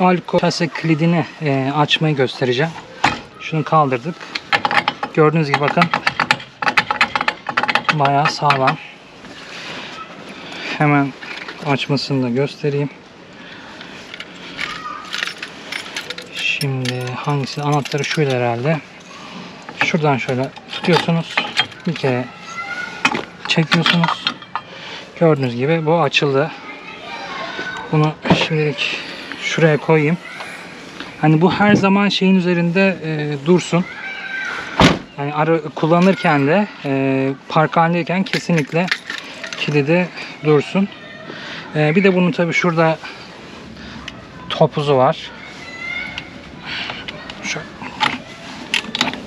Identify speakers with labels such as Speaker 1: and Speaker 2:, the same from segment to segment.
Speaker 1: alkol kase kilidini e, açmayı göstereceğim. Şunu kaldırdık. Gördüğünüz gibi bakın. Bayağı sağlam. Hemen açmasını da göstereyim. Şimdi hangisi? Anahtarı şöyle herhalde. Şuradan şöyle tutuyorsunuz. Bir kere çekiyorsunuz. Gördüğünüz gibi bu açıldı. Bunu şimdilik şuraya koyayım. Hani bu her zaman şeyin üzerinde e, dursun. Yani ara, kullanırken de e, park halindeyken kesinlikle kilidi dursun. E, bir de bunun tabi şurada topuzu var. Şu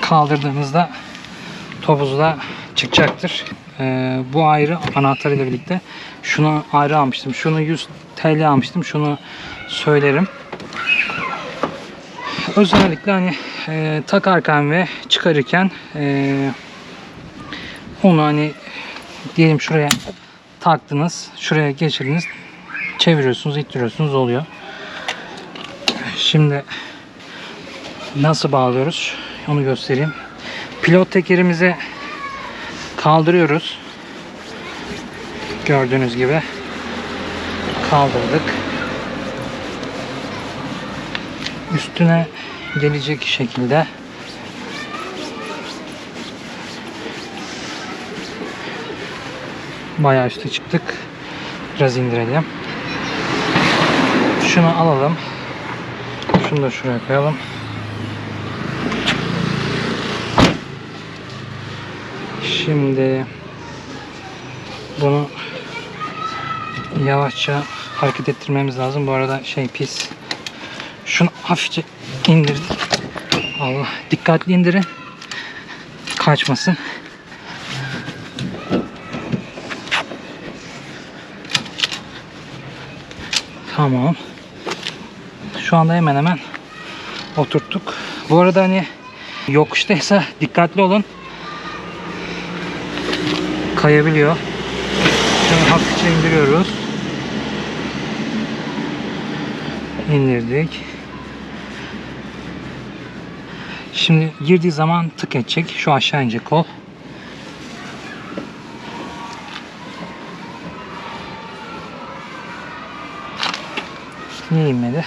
Speaker 1: kaldırdığınızda topuzu da çıkacaktır. E, bu ayrı anahtarıyla birlikte. Şunu ayrı almıştım. Şunu 100 TL almıştım. Şunu söylerim. Özellikle hani e, takarken ve çıkarırken e, onu hani diyelim şuraya taktınız, şuraya geçirdiniz, çeviriyorsunuz, ittiriyorsunuz oluyor. Şimdi nasıl bağlıyoruz onu göstereyim. Pilot tekerimizi kaldırıyoruz. Gördüğünüz gibi kaldırdık. Üstüne gelecek şekilde bayağı üstü çıktık. Biraz indirelim. Şunu alalım. Şunu da şuraya koyalım. Şimdi bunu yavaşça hareket ettirmemiz lazım. Bu arada şey pis. Şunu hafifçe indirdik. Allah dikkatli indirin. Kaçmasın. Tamam. Şu anda hemen hemen oturttuk. Bu arada hani yokuştaysa dikkatli olun. Kayabiliyor. Şimdi hafifçe indiriyoruz. İndirdik. Şimdi girdiği zaman tık edecek. Şu aşağı inecek kol. Niye inmedi?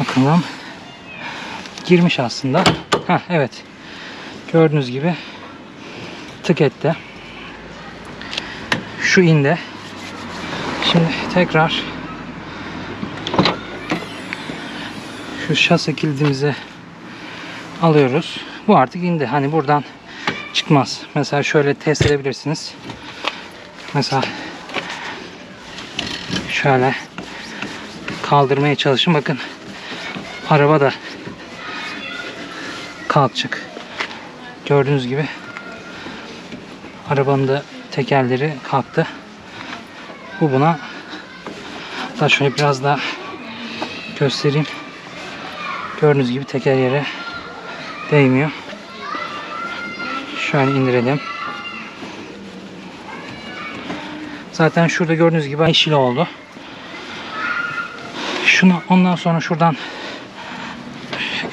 Speaker 1: Bakalım. Girmiş aslında. Heh, evet. Gördüğünüz gibi tık etti. Şu indi. Şimdi tekrar şu şase kilidimizi alıyoruz. Bu artık indi. Hani buradan çıkmaz. Mesela şöyle test edebilirsiniz. Mesela şöyle kaldırmaya çalışın. Bakın araba da kalkacak. Gördüğünüz gibi arabanın da tekerleri kalktı. Bu buna da şöyle biraz daha göstereyim. Gördüğünüz gibi teker yere değmiyor. Şöyle indirelim. Zaten şurada gördüğünüz gibi yeşil oldu. Şunu ondan sonra şuradan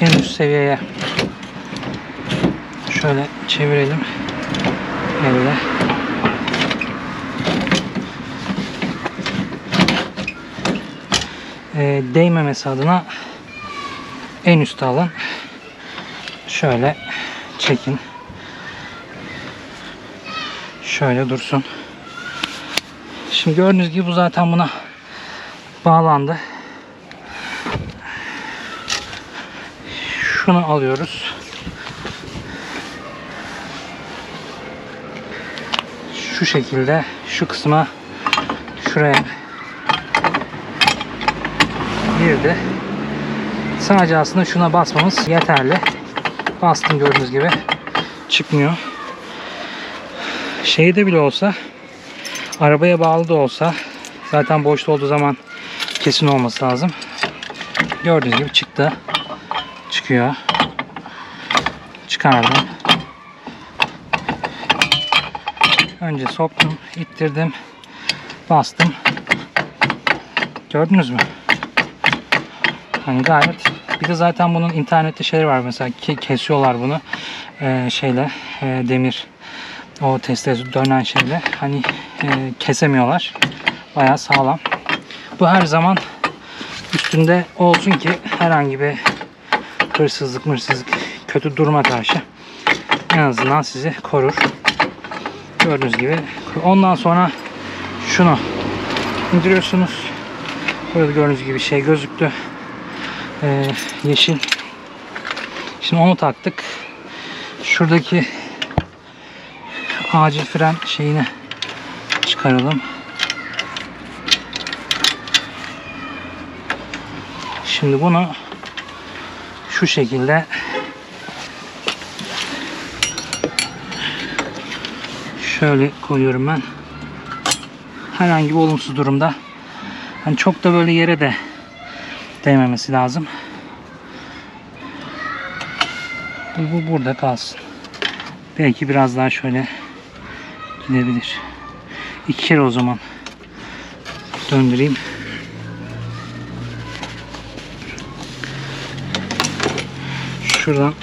Speaker 1: en üst seviyeye şöyle çevirelim. Elle. Ee, değmemesi adına en üstte alın. Şöyle çekin. Şöyle dursun. Şimdi gördüğünüz gibi bu zaten buna bağlandı. Şunu alıyoruz. Şu şekilde şu kısma şuraya girdi. Sadece aslında şuna basmamız yeterli. Bastım gördüğünüz gibi çıkmıyor. Şeyde bile olsa arabaya bağlı da olsa zaten boşta olduğu zaman kesin olması lazım. Gördüğünüz gibi çıktı. Çıkıyor. Çıkardım. Önce soktum, ittirdim, bastım. Gördünüz mü? Hani gayet bir de zaten bunun internette şeyleri var mesela ki kesiyorlar bunu Ee, şeyle e, demir o testere dönen şeyle hani e, kesemiyorlar. Bayağı sağlam. Bu her zaman üstünde olsun ki herhangi bir hırsızlık mırsızlık kötü duruma karşı en azından sizi korur. Gördüğünüz gibi. Ondan sonra şunu indiriyorsunuz. Burada gördüğünüz gibi şey gözüktü. Ee, yeşil. Şimdi onu taktık. Şuradaki acil fren şeyini çıkaralım. Şimdi bunu şu şekilde şöyle koyuyorum ben. Herhangi bir olumsuz durumda hani çok da böyle yere de değmemesi lazım. Bu, bu burada kalsın. Belki biraz daha şöyle gidebilir. İki kere o zaman döndüreyim. Şuradan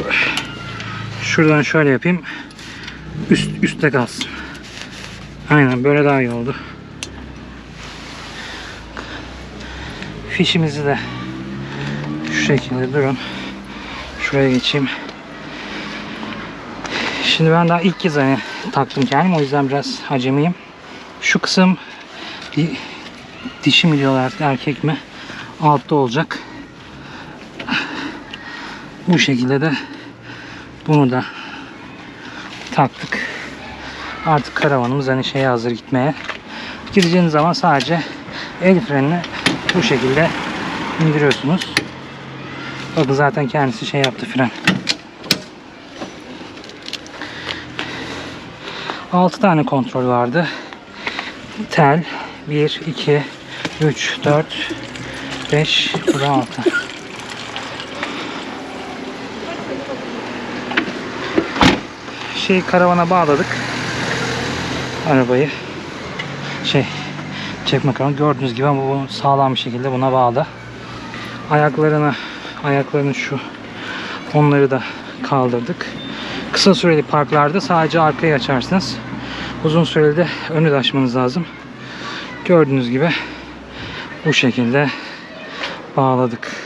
Speaker 1: şuradan şöyle yapayım. Üst üstte kalsın. Aynen böyle daha iyi oldu. Fişimizi de şekilde durun. Şuraya geçeyim. Şimdi ben daha ilk kez hani taktım kendim o yüzden biraz acemiyim. Şu kısım dişi mi diyorlar erkek mi altta olacak. Bu şekilde de bunu da taktık. Artık karavanımız hani şeye hazır gitmeye. Gideceğiniz zaman sadece el frenini bu şekilde indiriyorsunuz. Bakın zaten kendisi şey yaptı fren. 6 tane kontrol vardı. Tel 1, 2, 3, 4, 5, burada 6. Şey karavana bağladık. Arabayı. Şey çekme karavanı gördüğünüz gibi ama bu sağlam bir şekilde buna bağlı. Ayaklarını ayaklarını şu onları da kaldırdık. Kısa süreli parklarda sadece arkayı açarsınız. Uzun süreli de önü de açmanız lazım. Gördüğünüz gibi bu şekilde bağladık.